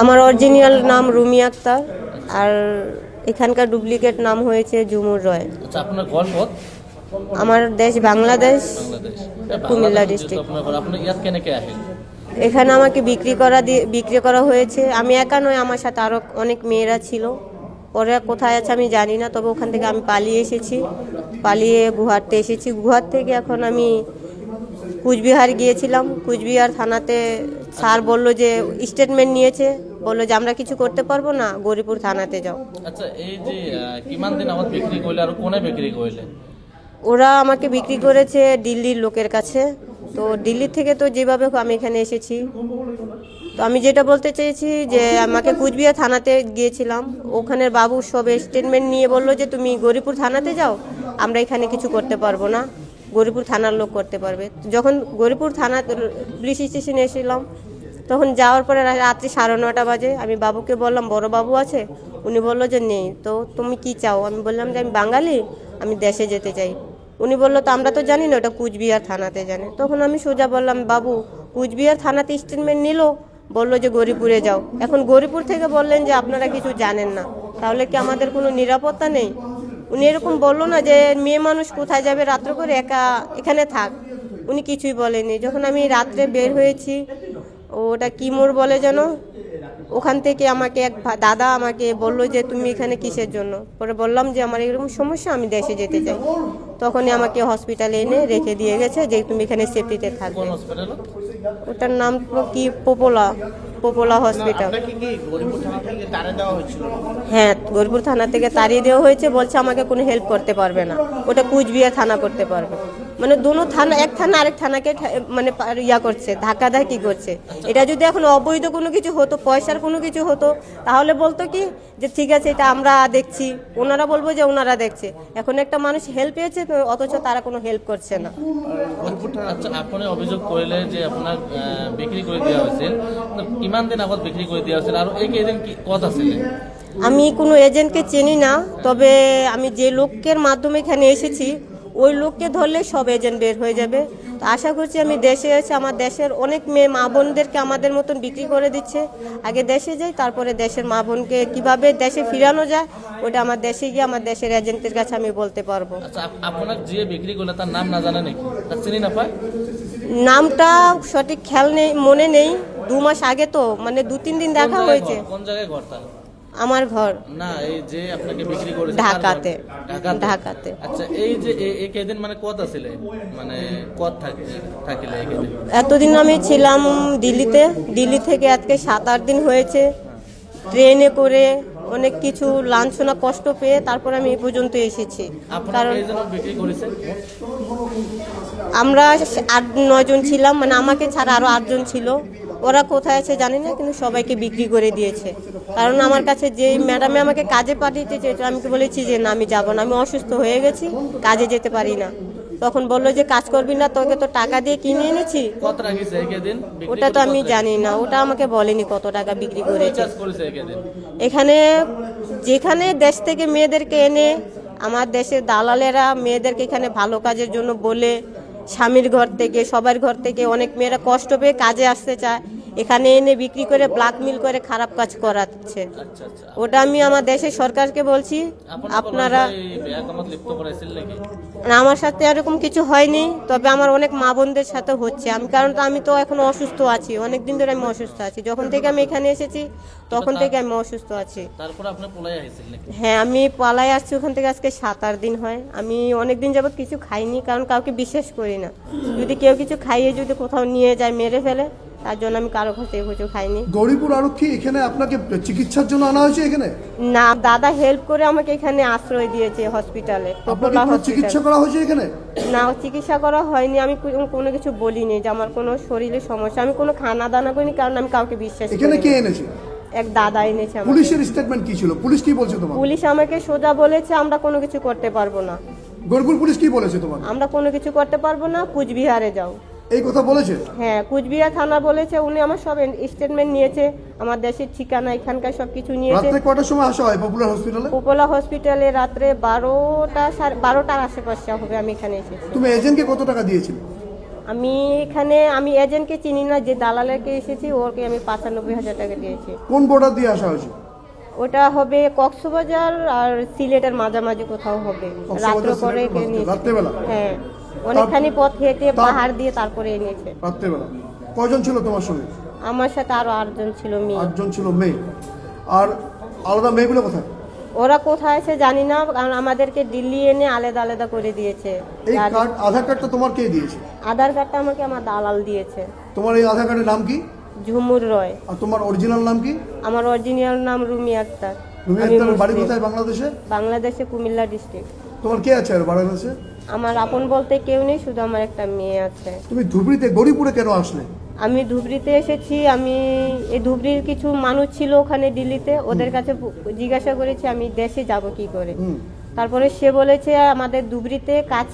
আমার অরিজিনাল নাম রুমি আক্তার আর এখানকার ডুপ্লিকেট নাম হয়েছে ঝুমুর রয়। আচ্ছা আপনার ঘর পথ আমার দেশ বাংলাদেশ কুমিল্লা ডিস্ট্রিক্ট। আপনি ইয়াত কেনেকে আহেন এখানে আমাকে বিক্রি করা দিয়ে বিক্রি করা হয়েছে। আমি একা নয় আমার সাথে আরও অনেক মেয়েরা ছিল। পরে কোথায় আছে আমি জানি না তবে ওখান থেকে আমি পালিয়ে এসেছি। পালিয়ে গুহাতে এসেছি। গুহার থেকে এখন আমি কুচবিহার গিয়েছিলাম। কুচবিহার থানাতে স্যার বলল যে স্টেটমেন্ট নিয়েছে। বলল যে আমরা কিছু করতে পারব না গরিপুর থানাতে যাও। আচ্ছা এই যে কিমান দিন আবার বিক্রি করলে আর কোনে বিক্রি করলে? ওরা আমাকে বিক্রি করেছে দিল্লির লোকের কাছে। তো দিল্লি থেকে তো যেভাবে আমি এখানে এসেছি। তো আমি যেটা বলতে চেয়েছি যে আমাকে কুচবিহার থানাতে গিয়েছিলাম। ওখানের বাবু সব স্টেটমেন্ট নিয়ে বলল যে তুমি গরিপুর থানাতে যাও আমরা এখানে কিছু করতে পারব না। গরিপুর থানার লোক করতে পারবে। যখন গরিপুর থানা পুলিশ স্টেশনে এসেছিলাম তখন যাওয়ার পরে রাত্রি সাড়ে নটা বাজে। আমি বাবুকে বললাম, বড় বাবু আছে? উনি বলল যে, নেই। তো তুমি কি চাও? আমি বললাম যে, আমি বাঙালি, আমি দেশে যেতে চাই। উনি বলল, তো আমরা তো জানি না, ওটা কুচবিহার থানাতে জানে। তখন আমি সোজা বললাম, বাবু, কুচবিহার থানাতে স্টেটমেন্ট নিল, বলল যে, গরিপুরে যাও। এখন গরিপুর থেকে বললেন যে, আপনারা কিছু জানেন না। তাহলে কি আমাদের কোনো নিরাপত্তা নেই? উনি এরকম বলল না যে, মেয়ে মানুষ কোথায় যাবে রাত্র করে? একা, এখানে থাক। উনি কিছুই বলেনি যখন আমি রাত্রে বের হয়েছি ওটা কি মোড় বলে যেন? ওখান থেকে আমাকে এক দাদা আমাকে বলল যে তুমি এখানে কিসের জন্য? পরে বললাম যে আমার এরকম সমস্যা আমি দেশে যেতে চাই। তখনই আমাকে হসপিটালে এনে রেখে দিয়ে গেছে যে তুমি এখানে সেফটিতে থাকবে। ওটার নাম কি? পোপোলা পোপোলা হসপিটাল হ্যাঁ গরিপুর থানা থেকে তাড়িয়ে দেওয়া হয়েছে বলছে আমাকে কোনো হেল্প করতে পারবে না। ওটা কুচবিহার থানা করতে পারবে। মানে দোনো থানা এক থানা আরেক থানাকে মানে ইয়া করছে ধাক্কা ধাক্কি করছে। এটা যদি এখন অবৈধ কোনো কিছু হতো পয়সার কোনো কিছু হতো তাহলে বলতো কি যে ঠিক আছে এটা আমরা দেখছি। ওনারা বলব যে ওনারা দেখছে। এখন একটা মানুষ হেল্প পেয়েছে অথচ তারা কোনো হেল্প করছে না। আচ্ছা আপনি অভিযোগ করলে যে আপনার বিক্রি করে দেওয়া হয়েছিল। কিমান দিন আগত বিক্রি করে দেওয়া হয়েছিল। আর এই কেদিন কি কত আমি কোনো এজেন্টকে চিনি না তবে আমি যে লোকের মাধ্যমে এখানে এসেছি ওই লোককে ধরলে সব এজেন্ট বের হয়ে যাবে। তো আশা করছি আমি দেশে এসে আমার দেশের অনেক মেয়ে মা বোনদেরকে আমাদের মতন বিক্রি করে দিচ্ছে। আগে দেশে যাই তারপরে দেশের মা বোনকে কীভাবে দেশে ফিরানো যায় ওটা আমার দেশে গিয়ে আমার দেশের এজেন্টের কাছে আমি বলতে পারব। আচ্ছা আপনার যে বিক্রি করলে তার নাম না জানে নাকি? চিনি না পায়? নামটা সঠিক খেয়াল নেই মনে নেই। দু মাস আগে তো মানে দু তিন দিন দেখা হয়েছে। কোন জায়গায় ঘর আমার ঘর। না এই যে আপনাকে বিক্রি করেছে ঢাকাতে। ঢাকাতে? আচ্ছা এই যে কেদিন মানে কত আছিলে মানে কত থাকলে এতদিন আমি ছিলাম দিল্লিতে। দিল্লি থেকে আজকে সাত আট দিন হয়েছে। ট্রেনে করে অনেক কিছু লাঞ্ছনা কষ্ট পেয়ে তারপর আমি এই পর্যন্ত এসেছি। কারণ আমরা আট নয়জন ছিলাম মানে আমাকে ছাড়া আরও আটজন ছিল। ওরা কোথায় আছে জানি না কিন্তু সবাইকে বিক্রি করে দিয়েছে। কারণ আমার কাছে যে ম্যাডামে আমাকে কাজে পাঠিয়েছে চেয়েছিল আমি বলেছি যে না আমি যাব না আমি অসুস্থ হয়ে গেছি কাজে যেতে পারি না। তখন বলল যে কাজ করবি না তোকে তো টাকা দিয়ে কিনে এনেছি। ওটা তো আমি জানি না ওটা আমাকে বলেনি কত টাকা বিক্রি? করেছে। এখানে যেখানে দেশ থেকে মেয়েদেরকে এনে আমার দেশের দালালেরা মেয়েদেরকে এখানে ভালো কাজের জন্য বলে স্বামীর ঘর থেকে সবার ঘর থেকে অনেক মেয়েরা কষ্ট পেয়ে কাজে আসতে চায়। এখানে এনে বিক্রি করে ব্ল্যাকমেল করে খারাপ কাজ করাচ্ছে। আচ্ছা আচ্ছা। ওটা আমি আমার দেশের সরকারকে বলছি আপনারা আমার সাথে এরকম কিছু হয়নি তবে আমার অনেক মা বোনদের সাথে হচ্ছে। আমি কারণ তো আমি তো এখন অসুস্থ আছি অনেক দিন ধরে আমি অসুস্থ আছি। যখন থেকে আমি এখানে এসেছি তখন থেকে আমি অসুস্থ আছি। হ্যাঁ আমি পালাই আসছি ওখান থেকে আজকে সাত আট দিন হয়। আমি অনেক দিন যাবত কিছু খাইনি কারণ কাউকে বিশ্বাস করি না। যদি কেউ কিছু খাইয়ে যদি কোথাও নিয়ে যায় মেরে ফেলে তার জন্য আমি কারও কাছে কিছু খাইনি। গৌরীপুর আরক্ষী এখানে আপনাকে চিকিৎসার জন্য আনা হয়েছে এখানে? না দাদা হেল্প করে আমাকে এখানে আশ্রয় দিয়েছে হসপিটালে আপনাকে কোনো চিকিৎসা করা হয়েছে এখানে? না চিকিৎসা করা হয়নি আমি কোনো- কোনো কিছু বলিনি যে আমার কোনো শরীরে সমস্যা। আমি কোনো খানা দানা করিনি কারণ আমি কাউকে বিশ্বাস এখানে করি কে এনেছে? এক দাদা এনেছে আমাকে। পুলিশের স্টেটমেন্ট কি ছিল? পুলিশ কি বলছে তোমার পুলিশ আমাকে সোজা বলেছে আমরা কোনো কিছু করতে পারব না। গৌরীপুর পুলিশ কি বলেছে তোমার আমরা কোনো কিছু করতে পারব না কুচবিহারে যাও। এই কথা বলেছে? হ্যাঁ কুচবিহার থানা বলেছে উনি আমার সব স্টেটমেন্ট নিয়েছে আমার দেশের ঠিকানা এখানকার সব কিছু নিয়েছে। রাত্রে কটার সময় আসা হয় পপুলার হসপিটালে? উপলা হসপিটালে রাত্রে বারোটা বারোটার আশেপাশে হবে আমি এখানে এসেছি। তুমি এজেন্টকে কত টাকা দিয়েছিলে? আমি এখানে আমি এজেন্টকে চিনি না যে দালালকে এসেছি ওকে আমি পাঁচানব্বই হাজার টাকা দিয়েছি। কোন বর্ডার দিয়ে আসা হয়েছে? ওটা হবে কক্সবাজার আর সিলেটের মাঝামাঝি কোথাও হবে। রাত্র রাত্রেবেলা? হ্যাঁ। অনেকখানি পথ হেঁটে পাহাড় দিয়ে তারপরে এনেছে। রাত্রেবেলা। কয়জন ছিল তোমার সঙ্গে? আমার সাথে আরও আটজন ছিল মেয়ে। আটজন ছিল মেয়ে। আর আলাদা মেয়েগুলো কোথায়? ওরা কোথায় আছে জানি না কারণ আমাদেরকে দিল্লি এনে আলাদা আলাদা করে দিয়েছে। এই কার্ড আধার কার্ডটা তোমার কে দিয়েছে? আধার কার্ডটা আমাকে আমার দালাল দিয়েছে। তোমার এই আধার কার্ডের নাম কি? ঝুমুর রয়। আর তোমার অরিজিনাল নাম কি? আমার অরিজিনাল নাম রুমি আক্তার। রুমি আমি আক্তারের বাড়ি কোথায় বাংলাদেশে? বাংলাদেশে কুমিল্লা ডিস্ট্রিক্ট। তোমার কে আছে আর বাংলাদেশে? আমার আপন বলতে কেউ নেই শুধু আমার একটা মেয়ে আছে। তুমি ধুবড়িতে গরিপুরে কেন আসলে? আমি ধুবড়িতে এসেছি আমি এই ধুবড়ির কিছু মানুষ ছিল ওখানে দিল্লিতে ওদের কাছে জিজ্ঞাসা করেছি আমি দেশে যাব কি করে? তারপরে সে বলেছে আমাদের ধুবড়িতে কাজ